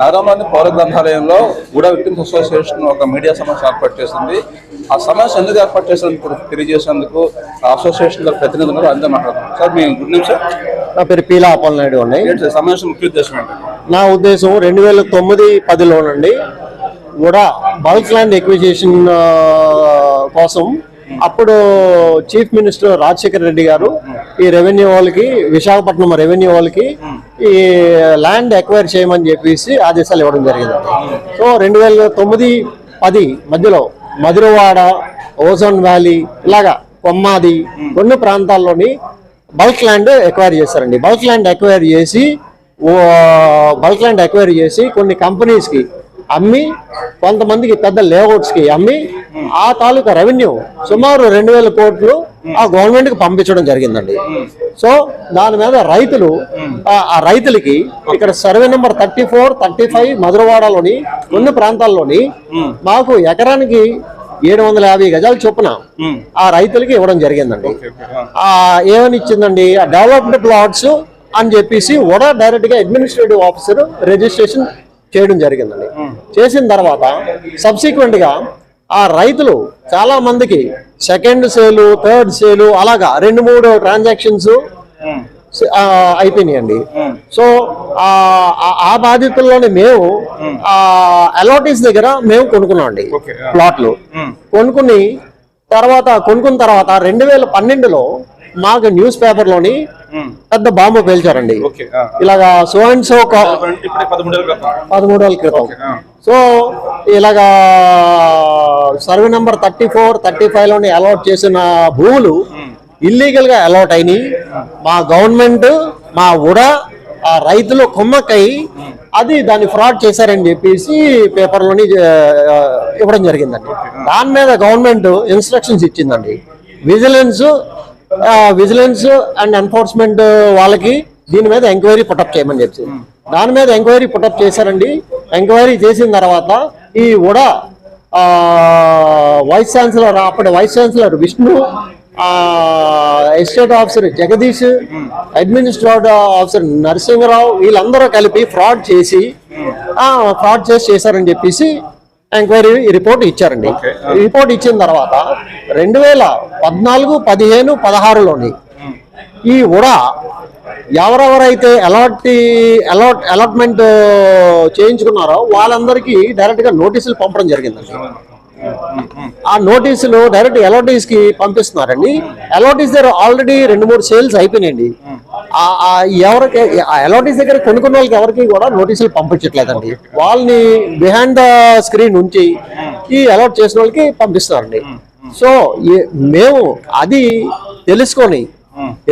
నగరంలోని పౌర గ్రంథాలయంలో కూడా విక్టిమ్స్ అసోసియేషన్ ఒక మీడియా సమావేశం ఏర్పాటు చేసింది. ఆ సమావేశం ఎందుకు ఏర్పాటు చేసినందుకు తెలియజేసేందుకు ఆ అసోసియేషన్ ప్రతినిధులు అందరూ మాట్లాడుతున్నారు. సార్ మీ గుడ్ న్యూస్ సార్. నా పేరు పీలా అప్పలనాయుడు సార్ సమావేశం ముఖ్య ఉద్దేశం ఏంటి? నా ఉద్దేశం రెండు వేల తొమ్మిది పదిలోనండి కూడా బల్క్ ల్యాండ్ ఎక్విజిషన్ కోసం అప్పుడు చీఫ్ మినిస్టర్ రాజశేఖర రెడ్డి గారు ఈ రెవెన్యూ వాళ్ళకి విశాఖపట్నం రెవెన్యూ వాళ్ళకి ఈ ల్యాండ్ ఎక్వైర్ చేయమని చెప్పేసి ఆదేశాలు ఇవ్వడం జరిగింది. సో రెండు వేల తొమ్మిది పది మధ్యలో మధురవాడ ఓజోన్ వ్యాలీ ఇలాగా కొమ్మాది కొన్ని ప్రాంతాల్లోని బల్క్ ల్యాండ్ ఎక్వైర్ చేస్తారండి. బల్క్ ల్యాండ్ ఎక్వైర్ చేసి బల్క్ ల్యాండ్ ఎక్వైర్ చేసి కొన్ని కంపెనీస్కి అమ్మి కొంతమందికి పెద్ద లేఅవుట్స్కి అమ్మి ఆ తాలూకా రెవెన్యూ సుమారు రెండు వేల కోట్లు ఆ గవర్నమెంట్కి పంపించడం జరిగిందండి. సో దాని మీద రైతులు ఆ రైతులకి ఇక్కడ survey number thirty four thirty five మధురవాడలోని కొన్ని ప్రాంతాల్లోని మాకు ఎకరానికి ఏడు వందల యాభై గజాలు చొప్పున ఆ రైతులకి ఇవ్వడం జరిగిందండి. ఆ. ఏమని ఇచ్చిందండి ఆ డెవలప్డ్ ప్లాట్స్ అని చెప్పేసి కూడా డైరెక్ట్గా అడ్మినిస్ట్రేటివ్ ఆఫీసర్ రిజిస్ట్రేషన్ చేయడం జరిగిందండి. చేసిన తర్వాత సబ్సిక్వెంట్గా ఆ రైతులు చాలా మందికి సెకండ్ సేలు థర్డ్ సేలు అలాగా రెండు మూడు ట్రాన్సాక్షన్స్ అయిపోయినాయండి. సో ఆ బాధితుల్లోనే మేము ఆ అలాటీస్ దగ్గర మేము కొనుక్కున్నాం అండి. ప్లాట్లు. కొనుక్కుని తర్వాత కొనుక్కున్న తర్వాత రెండు వేల పన్నెండులో మాకు న్యూస్ పేపర్లోని పెద్ద బాంబు పేల్చారండి. ఇలాగా సో అండ్ సో పదమూడేళ్ళ క్రితం. సో ఇలాగా సర్వే నెంబర్ థర్టీ ఫోర్ థర్టీ ఫైవ్లోని అలాట్ చేసిన భూములు ఇల్లీగల్గా అలాట్ అయినాయి. మా గవర్నమెంట్ మా ఉడా ఆ రైతులు కుమ్మక్కై అది దాన్ని ఫ్రాడ్ చేశారని చెప్పేసి పేపర్లోని ఇవ్వడం జరిగిందండి. దాని మీద గవర్నమెంట్ ఇన్స్ట్రక్షన్స్ ఇచ్చిందండి. విజిలెన్స్ విజిలెన్స్ అండ్ ఎన్ఫోర్స్మెంట్ వాళ్ళకి దీని మీద ఎంక్వైరీ పుటప్ చేయమని చెప్పి. దాని మీద ఎంక్వైరీ పుటప్ చేశారండి. ఎంక్వైరీ చేసిన తర్వాత ఈ ఉడా ఆ, వైస్ ఛాన్సలర్ అప్పటి వైస్ ఛాన్సలర్ విష్ణు ఆ, estate officer Jagadish administrative officer Narasimharao వీళ్ళందరూ కలిపి ఫ్రాడ్ చేసి ఆ, ఫ్రాడ్ చేసి చేశారని చెప్పేసి ఎంక్వైరీ రిపోర్ట్ ఇచ్చారండి. రిపోర్ట్ ఇచ్చిన తర్వాత రెండు వేల పద్నాలుగు పదిహేను పదహారులోని ఈ ఉడా ఎవరెవరైతే అలాట్ అలాట్ అలాట్మెంట్ చేయించుకున్నారో వాళ్ళందరికీ డైరెక్ట్గా నోటీసులు పంపడం జరిగిందండి ఆ నోటీసులు డైరెక్ట్ ఎలాటీస్కి పంపిస్తున్నారండి. అలాటీస్ దగ్గర ఆల్రెడీ రెండు మూడు సేల్స్ అయిపోయినాయండి. ఆ- ఆ ఎవరికి దగ్గర కొనుక్కున్న వాళ్ళకి ఎవరికి కూడా నోటీసులు పంపించట్లేదండి. వాళ్ళని బిహైండ్ ద స్క్రీన్ ఉంచి ఈ అలాట్ చేసిన వాళ్ళకి పంపిస్తున్నారండి. సో మేము అది తెలుసుకొని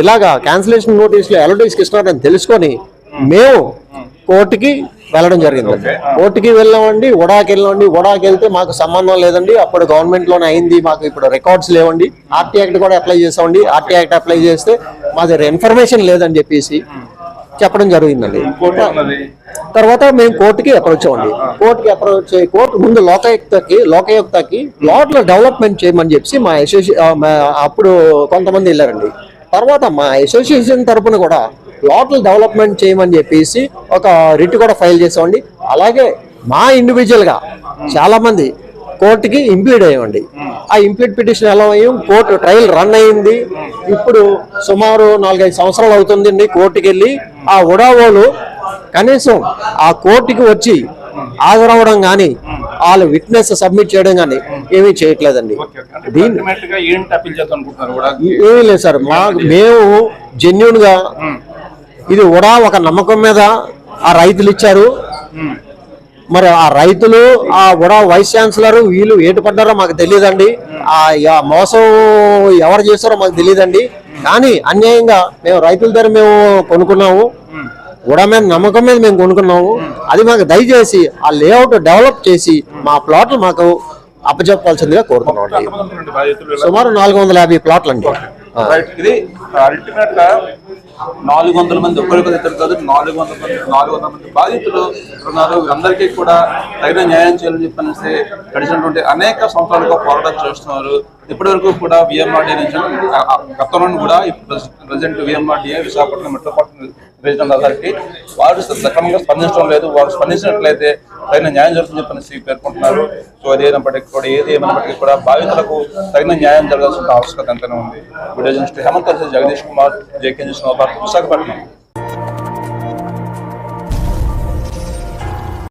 ఇలాగా క్యాన్సిలేషన్ నోటీసులు ఎలాటీస్కి ఇస్తున్నారని తెలుసుకొని మేము. కోర్టుకి వెళ్ళడం జరిగిందండి కోర్టుకి వెళ్ళామండి ఉడాకి వెళ్ళామండి ఉడాకి వెళ్తే మాకు సంబంధం లేదండి. అప్పుడు గవర్నమెంట్లోనే అయింది మాకు ఇప్పుడు రికార్డ్స్ లేవండి. ఆర్టీ యాక్ట్ కూడా అప్లై చేసామండి ఆర్టీ యాక్ట్ అప్లై చేస్తే మా దగ్గర ఇన్ఫర్మేషన్ లేదని చెప్పేసి చెప్పడం జరిగిందండి. తర్వాత మేము కోర్టుకి అప్రోచ్ అవ్వండి. కోర్టుకి అప్రోచ్ అయ్యి కోర్టు ముందు లోకాయుక్తకి లోకాయుక్తకి ప్లాట్ల డెవలప్మెంట్ చేయమని చెప్పి మా అసోసియే అప్పుడు కొంతమంది వెళ్ళారండి. తర్వాత మా అసోసియేషన్ తరపున కూడా ప్లాట్లు డెవలప్మెంట్ చేయమని చెప్పేసి ఒక రిట్ కూడా ఫైల్ చేసామండి. అలాగే మా ఇండివిజువల్గా చాలా మంది కోర్టుకి ఇంప్లీడ్ అయ్యామండి. ఆ ఇంప్లీడ్ పిటిషన్ ఎలా అయ్యాం? కోర్టు ట్రయల్ రన్ అయింది ఇప్పుడు సుమారు నాలుగైదు సంవత్సరాలు అవుతుందండి కోర్టుకి వెళ్ళి ఆ ఉడావోలు కనీసం ఆ కోర్టుకి వచ్చి హాజరవడం కానీ వాళ్ళు విట్నెస్ సబ్మిట్ చేయడం కానీ ఏమీ చేయట్లేదండి. కూడా ఏమీ లేదు సార్. మా మేము జెన్యున్గా ఇది కూడా ఒక నమ్మకం మీద ఆ రైతులు ఇచ్చారు. మరి ఆ రైతులు ఆ కూడా వైస్ ఛాన్సలర్ వీళ్ళు ఏటు పడ్డారో మాకు తెలియదండి. ఆ మోసం ఎవరు చేస్తారో మాకు తెలియదండి. కానీ అన్యాయంగా మేము రైతుల దగ్గర మేము కొనుక్కున్నాము. కూడా మీద నమ్మకం మీద మేము కొనుక్కున్నాము. అది మాకు దయచేసి ఆ లేఅవుట్ డెవలప్ చేసి మా ప్లాట్లు మాకు అప్పచెప్పాల్సిందిగా కోరుతున్నాం అండి? సుమారు నాలుగు వందల యాభై ప్లాట్లు అండి ఆ. రైట్ ఇది అల్టిమేట్గా నాలుగు వందల మంది ఒకరికి ఇద్దరు కాదు నాలుగు వందల మంది నాలుగు వందల మంది బాధితులు ఉన్నారు. అందరికీ కూడా తగిన న్యాయం చేయాలని చెప్పనేసి గడిచినటువంటి అనేక సంవత్సరాలుగా పోరాటం చేస్తున్నారు. ఇప్పటి వరకు కూడా విఎంఆర్డీ నుంచి గతంలో కూడా present VMRDA Visakhapatnam metropolitan regional authority వారు సక్రమంగా స్పందించడం లేదు. వారు స్పందించినట్లయితే తగిన న్యాయం జరుగుతుందని శ్రీ పేర్కొంటున్నారు. సో ఏదైనప్పటికీ కూడా ఏది ఏమైనప్పటికీ కూడా బాధితులకు తగిన న్యాయం జరగాల్సిన ఆవశ్యకత ఎంతైనా ఉంది. Video journalist Hemanth Jagadish Kumar JK news Visakhapatnam.